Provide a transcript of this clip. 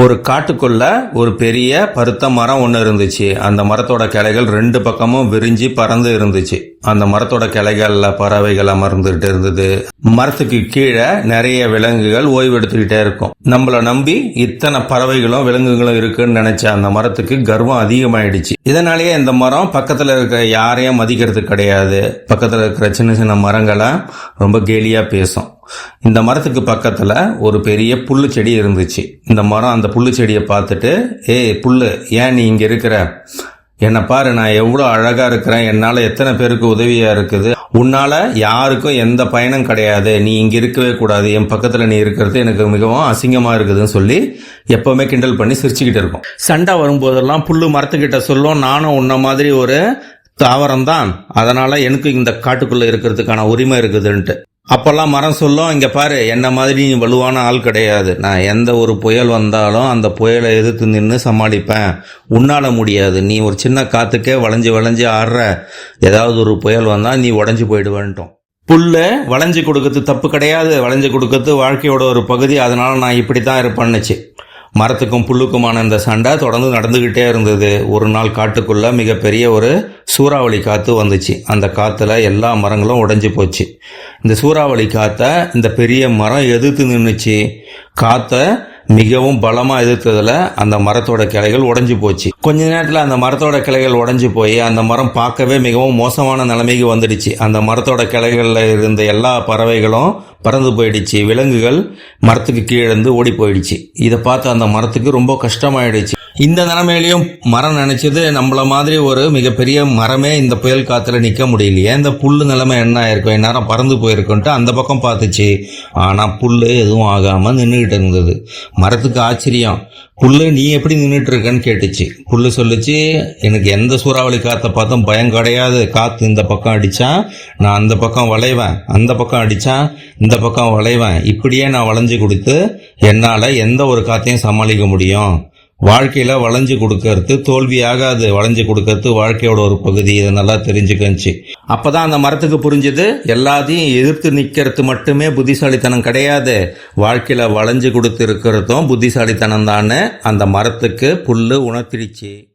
ஒரு காட்டுக்குள்ள ஒரு பெரிய பருத்த மரம் ஒன்று இருந்துச்சு. அந்த மரத்தோட கிளைகள் ரெண்டு பக்கமும் விரிஞ்சு பறந்து இருந்துச்சு. அந்த மரத்தோட கிளைகள்ல பறவைகள் அமர்ந்துகிட்டு இருந்தது. மரத்துக்கு கீழே நிறைய விலங்குகள் ஓய்வெடுத்துக்கிட்டே இருக்கும். நம்மள நம்பி இத்தனை பறவைகளும் விலங்குகளும் இருக்குன்னு நினைச்ச அந்த மரத்துக்கு கர்வம் அதிகமாயிடுச்சு. இதனாலேயே இந்த மரம் பக்கத்துல இருக்கிற யாரையும் மதிக்கிறது கிடையாது. பக்கத்துல இருக்கிற சின்ன சின்ன மரங்களை ரொம்ப கேலியா பேசும். இந்த மரத்துக்கு பக்கத்துல ஒரு பெரிய புல்லு செடி இருந்துச்சு. இந்த மரம் அந்த புல்லு செடியை பார்த்துட்டு ஏய் புல்லு ஏன் நீ இங்க இருக்கிற? என்னை பாரு நான் எவ்வளோ அழகா இருக்கிறேன். என்னால் எத்தனை பேருக்கு உதவியா இருக்குது. உன்னால யாருக்கும் எந்த பயனும் கிடையாது. நீ இங்க இருக்கவே கூடாது. என் பக்கத்துல நீ இருக்கிறது எனக்கு மிகவும் அசிங்கமா இருக்குதுன்னு சொல்லி எப்பவுமே கிண்டல் பண்ணி சிரிச்சுக்கிட்டு இருக்கும். சண்டை வரும்போதெல்லாம் புல்லு மரத்துக்கிட்ட சொல்லும். நானும் உன்ன மாதிரி ஒரு தாவரம் தான் அதனால எனக்கு இந்த காட்டுக்குள்ள இருக்கிறதுக்கான உரிமை இருக்குதுன்ட்டு. அப்போல்லாம் மரம் சொல்லும் இங்கே பாரு என்ன மாதிரி நீ வலுவான ஆள் கிடையாது. நான் எந்த ஒரு புயல் வந்தாலும் அந்த புயலை எதிர்த்து நின்று சமாளிப்பேன். உன்னால் முடியாது. நீ ஒரு சின்ன காற்றுக்கே வளைஞ்சு வளைஞ்சு ஆடுற. ஏதாவது ஒரு புயல் வந்தால் நீ உடஞ்சி போயிடுவேன்ட்டோம். புல்லு வளைஞ்சு கொடுக்கறது தப்பு கிடையாது. வளைஞ்சு கொடுக்கறது வாழ்க்கையோட ஒரு பகுதி. அதனால் நான் இப்படி தான் இருப்பேன்னுச்சு மரத்துக்கும் புல்லுக்குமான இந்த சண்டை தொடர்ந்து நடந்துக்கிட்டே இருந்தது. ஒரு நாள் காட்டுக்குள்ளே மிகப்பெரிய ஒரு சூறாவளி காற்று வந்துச்சு. அந்த காற்றுல எல்லா மரங்களும் உடைஞ்சு போச்சு. இந்த சூறாவளி காற்றை இந்த பெரிய மரம் எதிர்த்து நின்றுச்சு காற்றை மிகவும் பலமா எதிர்த்ததுல அந்த மரத்தோட கிளைகள் உடஞ்சி போச்சு. கொஞ்ச நேரத்துல அந்த மரத்தோட கிளைகள் உடஞ்சு போய் அந்த மரம் பார்க்கவே மிகவும் மோசமான நிலைமைக்கு வந்துடுச்சு. அந்த மரத்தோட கிளைகள்ல இருந்த எல்லா பறவைகளும் பறந்து போயிடுச்சு. விலங்குகள் மரத்துக்கு கீழே இருந்து ஓடி போயிடுச்சு. இதை பார்த்து அந்த மரத்துக்கு ரொம்ப கஷ்டமாயிடுச்சு. இந்த நிலைமையிலையும் மரம் நினைச்சது நம்மள மாதிரி ஒரு மிகப்பெரிய மரமே இந்த புயல் காத்துல நிக்க முடியலையே இந்த புல்லு நிலைமை என்ன ஆயிருக்கும் இந்நேரம் பறந்து போயிருக்குன்ட்டு அந்த பக்கம் பார்த்துச்சு. ஆனா புல்லு எதுவும் ஆகாம நின்றுகிட்டு இருந்தது. மரத்துக்கு ஆச்சரியம். புல்லு நீ எப்படி நின்றுட்டு இருக்கன்னு கேட்டுச்சு. புல்லு சொல்லுச்சு எனக்கு எந்த சூறாவளி காற்றை பார்த்தும் பயம் கிடையாது. காற்று இந்த பக்கம் அடித்தா நான் அந்த பக்கம் வளைவேன். அந்த பக்கம் அடித்தா இந்த பக்கம் வளைவேன். இப்படியே நான் வளைஞ்சு கொடுத்து என்னால் எந்த ஒரு காற்றையும் சமாளிக்க முடியும். வாழ்க்கையில் வளைஞ்சு கொடுக்கறது தோல்வியாக அது வளைஞ்சு கொடுக்கறது வாழ்க்கையோட ஒரு பகுதி. இதை நல்லா தெரிஞ்சுக்கச்சு அப்பதான் அந்த மரத்துக்கு புரிஞ்சுது எல்லாத்தையும் எதிர்த்து நிற்கிறது மட்டுமே புத்திசாலித்தனம் கிடையாது. வாழ்க்கையில் வளைஞ்சு கொடுத்து இருக்கிறதும் புத்திசாலித்தனம் தானே அந்த மரத்துக்கு புல் உணர்த்திடுச்சு.